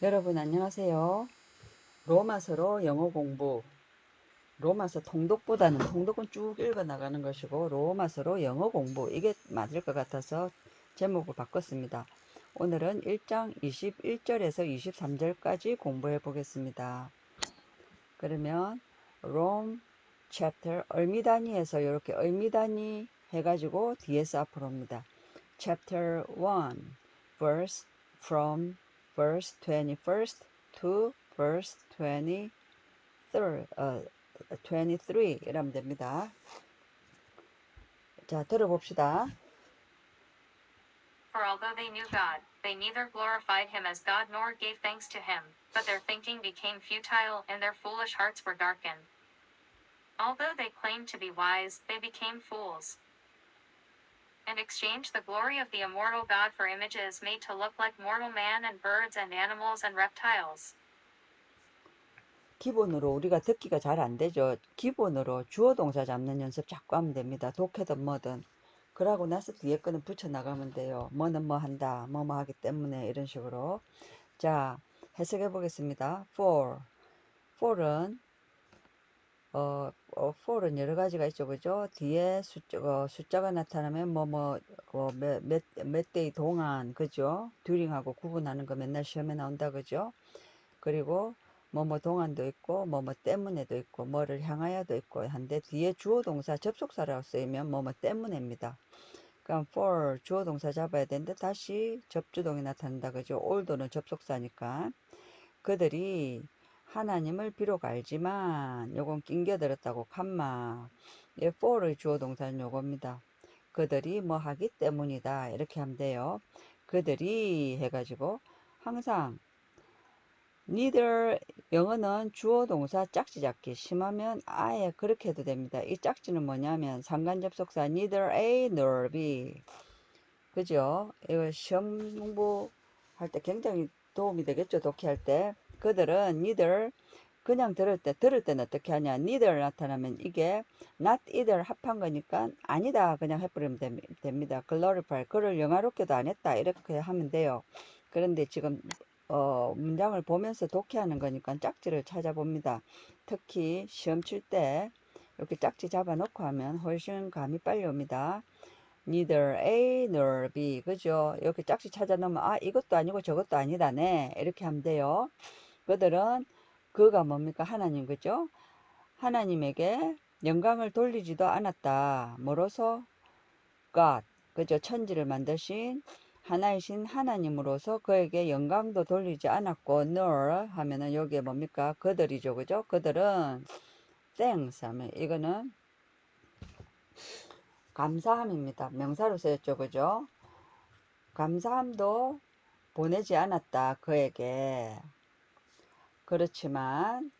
여러분 안녕하세요. 로마서로 영어 공부. 로마서 통독보다는 통독은 쭉 읽어 나가는 것이고 로마서로 영어 공부 이게 맞을 것 같아서 제목을 바꿨습니다. 오늘은 1장 21절에서 23절까지 공부해 보겠습니다. 그러면 Rome chapter 얼미단위에서 이렇게 얼미단위 해가지고 뒤에서 앞으로 옵니다. chapter 1 verse from verse 21st to verse 23, 어, 23 이라면 됩니다. 자, 들어봅시다. For although they knew God, they neither glorified him as God nor gave thanks to him, but their thinking became futile and their foolish hearts were darkened. Although they claimed to be wise, they became fools And exchanged the glory of the immortal God for images made to look like mortal man and birds and animals and reptiles. 기본으로 우리가 듣기가 잘 안 되죠. 기본으로 주어 동사 잡는 연습 자꾸 하면 됩니다. 독해든 뭐든. 그러고 나서 뒤에 거는 붙여 나가면 돼요. 뭐는 뭐 한다. 뭐 뭐 하기 때문에 이런 식으로. 자, 해석해 보겠습니다. for. for은 어, 어, for은 여러 가지가 있죠. 그죠? 뒤에 숫자, 어, 숫자가 나타나면 뭐, 뭐, 어, 몇, 몇, 몇 대의 동안, 그죠? 듀링하고 구분하는 거 맨날 시험에 나온다. 그죠? 그리고 뭐, 뭐 동안도 있고, 뭐, 뭐 때문에도 있고, 뭐를 향하여도 있고, 한데 뒤에 주어 동사 접속사라고 쓰이면 뭐, 뭐 때문에입니다. 그럼 for 주어 동사 잡아야 되는데 다시 접주동이 나타난다. 그죠? oldo는 접속사니까. 그들이 하나님을 비록 알지만 요건 낑겨들었다고 칸마 예, for의 주어 동사는 요겁니다. 그들이 뭐 하기 때문이다 이렇게 하면 돼요. 그들이 해가지고 항상 neither 영어는 주어 동사 짝지 잡기 심하면 아예 그렇게 해도 됩니다. 이 짝지는 뭐냐면 상관접속사 neither A nor B 그죠? 이거 시험 공부할 때 굉장히 도움이 되겠죠. 독해할 때 그들은 neither 그냥 들을 때 들을 때는 어떻게 하냐? neither 나타나면 이게 not either 합한 거니까 아니다 그냥 해버리면 됩니다. glorify 그를 영화롭게도 안 했다. 이렇게 하면 돼요. 그런데 지금 어, 문장을 보면서 독해하는 거니까 짝지를 찾아봅니다. 특히 시험 칠 때 이렇게 짝지 잡아 놓고 하면 훨씬 감이 빨리 옵니다. Neither A nor B 그죠? 이렇게 짝지 찾아 놓으면 아 이것도 아니고 저것도 아니다네. 이렇게 하면 돼요 그들은 그가 뭡니까? 하나님 그죠? 하나님에게 영광을 돌리지도 않았다. 뭐로서? God 그죠? 천지를 만드신 하나이신 하나님으로서 그에게 영광도 돌리지 않았고 nor 하면은 여기에 뭡니까? 그들이죠. 그죠? 그들은 thanks 하면 이거는 감사함입니다. 명사로 쓰였죠. 그죠? 감사함도 보내지 않았다. 그에게 그렇지만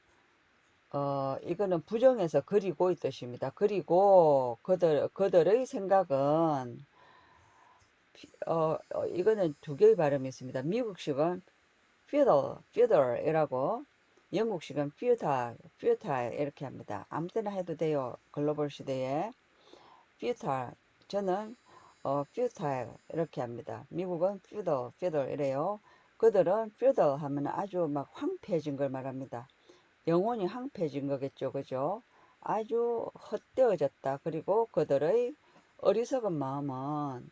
어 이거는 부정해서 그리고 이 뜻입니다. 그리고 그들 그들의 생각은 어, 어 이거는 두 개의 발음이 있습니다. 미국식은 fiddle, fiddle이라고 영국식은 futile, futile 이렇게 합니다. 아무 때나 해도 돼요. 글로벌 시대에 futile 저는 어, futile 이렇게 합니다. 미국은 fiddle, fiddle 이래요. 그들은 뼈더 하면 아주 막 황폐해진 걸 말합니다. 영혼이 황폐해진 거겠죠. 그죠? 아주 헛되어졌다. 그리고 그들의 어리석은 마음은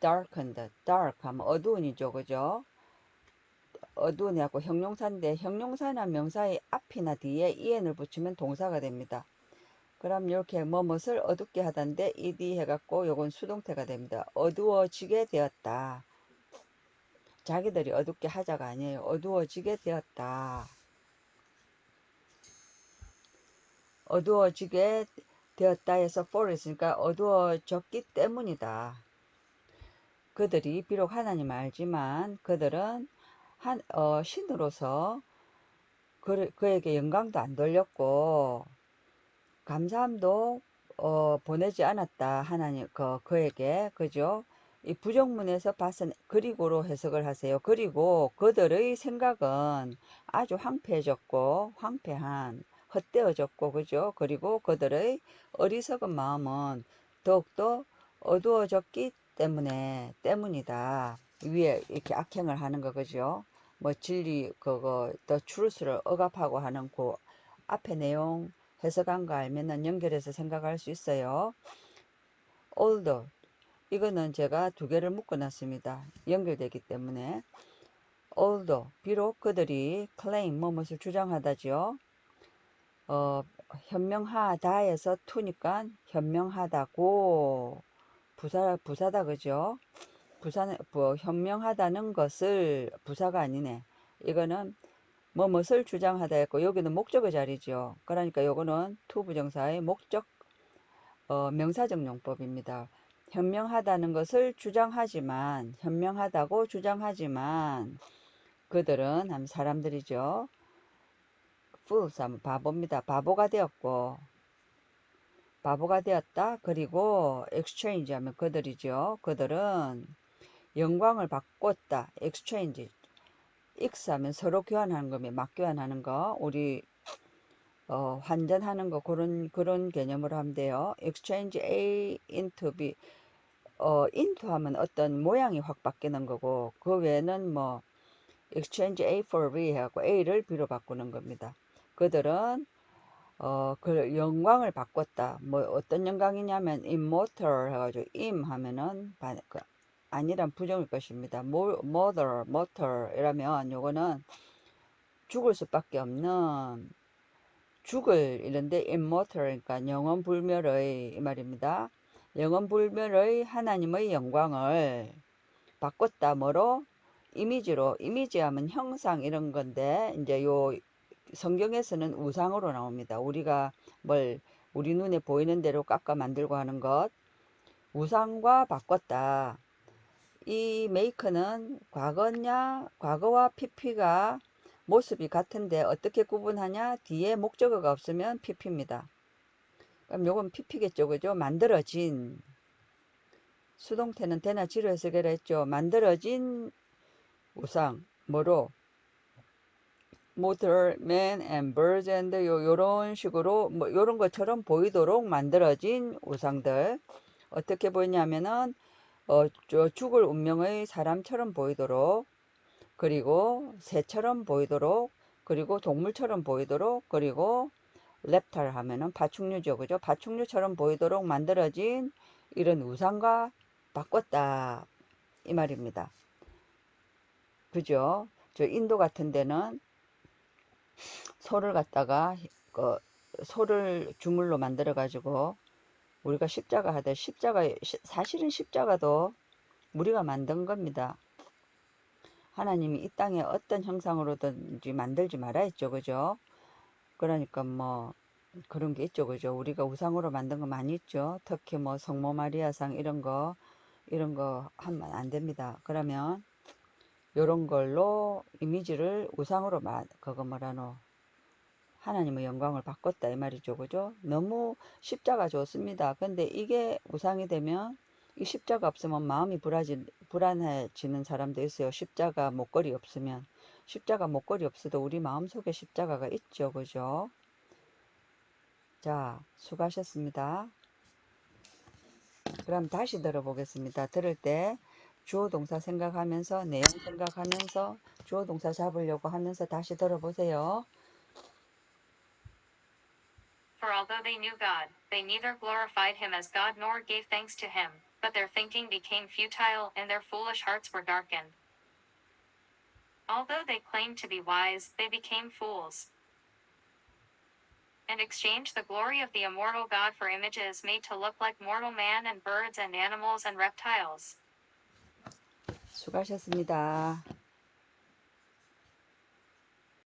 darkened, dark 하면 어두운이죠. 그죠? 어두운이 하고 형용사인데 형용사나 명사의 앞이나 뒤에 en을 붙이면 동사가 됩니다. 그럼 이렇게 뭐뭇을 어둡게 하던데 ed 해갖고 요건 수동태가 됩니다. 어두워지게 되었다. 자기들이 어둡게 하자가 아니에요. 어두워지게 되었다. 어두워지게 되었다 해서 for 있으니까 어두워졌기 때문이다. 그들이 비록 하나님 알지만 그들은 한, 어, 신으로서 그, 그에게 영광도 안 돌렸고 감사함도 어, 보내지 않았다 하나님 그, 그에게 그죠 이 부정문에서 봤은 그리고로 해석을 하세요. 그리고 그들의 생각은 아주 황폐해졌고 황폐한 헛되어졌고 그죠? 그리고 그들의 어리석은 마음은 더욱더 어두워졌기 때문에 때문이다. 위에 이렇게 악행을 하는 거 그죠? 뭐 진리 그거 더 truth를 억압하고 하는 그 앞에 내용 해석한 거 알면은 연결해서 생각할 수 있어요. although 이거는 제가 두 개를 묶어 놨습니다. 연결되기 때문에 although 비록 그들이 claim 뭐뭇을 주장하다지요. 어 현명하다에서 to니까 현명하다고 부사 부사다 그죠? 부사 뭐 현명하다는 것을 부사가 아니네. 이거는 뭐뭇을 주장하다 했고 여기는 목적의 자리죠. 그러니까 요거는 to 부정사의 목적 어, 명사적 용법입니다. 현명하다는 것을 주장하지만 현명하다고 주장하지만 그들은 한 사람들이죠. fools 하면 바보입니다. 바보가 되었고 바보가 되었다. 그리고 exchange 하면 그들이죠. 그들은 영광을 바꿨다. exchange x 하면 서로 교환하는 거면 막 교환하는 거 우리 어, 환전하는 거 그런 그런 개념으로 하면 돼요. exchange A into B 어, into 하면 어떤 모양이 확 바뀌는 거고 그 외에는 뭐 exchange A for B 해갖고 A를 B로 바꾸는 겁니다. 그들은 어, 그 영광을 바꿨다. 뭐 어떤 영광이냐면 immortal 해가지고 im 하면은 바, 그, 아니란 부정일 것입니다. mo- mother, mortal 이라면 요거는 죽을 수밖에 없는 죽을 이런데 immortal 그러니까 영원 불멸의 이 말입니다. 영원 불멸의 하나님의 영광을 바꿨다 뭐로 이미지로 이미지하면 형상 이런 건데 이제 요 성경에서는 우상으로 나옵니다. 우리가 뭘 우리 눈에 보이는 대로 깎아 만들고 하는 것 우상과 바꿨다. 이 메이커는 과거냐 과거와 PP가 모습이 같은데 어떻게 구분하냐 뒤에 목적어가 없으면 PP입니다. 그럼 요건 PP겠죠. 그죠? 만들어진 수동태는 대나 지로 해석을 했죠. 만들어진 우상 뭐로? motor, man and birds and 요 요런 식으로 뭐 요런 것처럼 보이도록 만들어진 우상들. 어떻게 보이냐면은 어, 저 죽을 운명의 사람처럼 보이도록 그리고 새처럼 보이도록 그리고 동물처럼 보이도록 그리고 랩탈 하면은 파충류죠 그죠 파충류처럼 보이도록 만들어진 이런 우상과 바꿨다 이 말입니다 그죠 저 인도 같은 데는 소를 갖다가 그 소를 주물로 만들어 가지고 우리가 십자가 하듯 십자가 시- 사실은 십자가도 우리가 만든 겁니다. 하나님이 이 땅에 어떤 형상으로든지 만들지 말아 했죠. 그죠? 그러니까 뭐 그런 게 있죠. 그죠? 우리가 우상으로 만든 거 많이 있죠. 특히 뭐 성모 마리아상 이런 거 이런 거 하면 안 됩니다. 그러면 요런 걸로 이미지를 우상으로 마, 그거 뭐라노 하나님의 영광을 바꿨다 이 말이죠. 그죠? 너무 십자가 좋습니다. 근데 이게 우상이 되면 이 십자가 없으면 마음이 불안해지, 불안해지는 사람도 있어요. 십자가 목걸이 없으면 십자가 목걸이 없어도 우리 마음속에 십자가가 있죠. 그죠? 자, 수고하셨습니다. 그럼 다시 들어보겠습니다. 들을 때 주어 동사 생각하면서 내용 생각하면서 주어 동사 잡으려고 하면서 다시 들어보세요. For although they knew God, they neither glorified him as God nor gave thanks to him, but their thinking became futile and their foolish hearts were darkened. Although they claimed to be wise, they became fools and exchanged the glory of the immortal God for images made to look like mortal man and birds and animals and reptiles. 수고하셨습니다.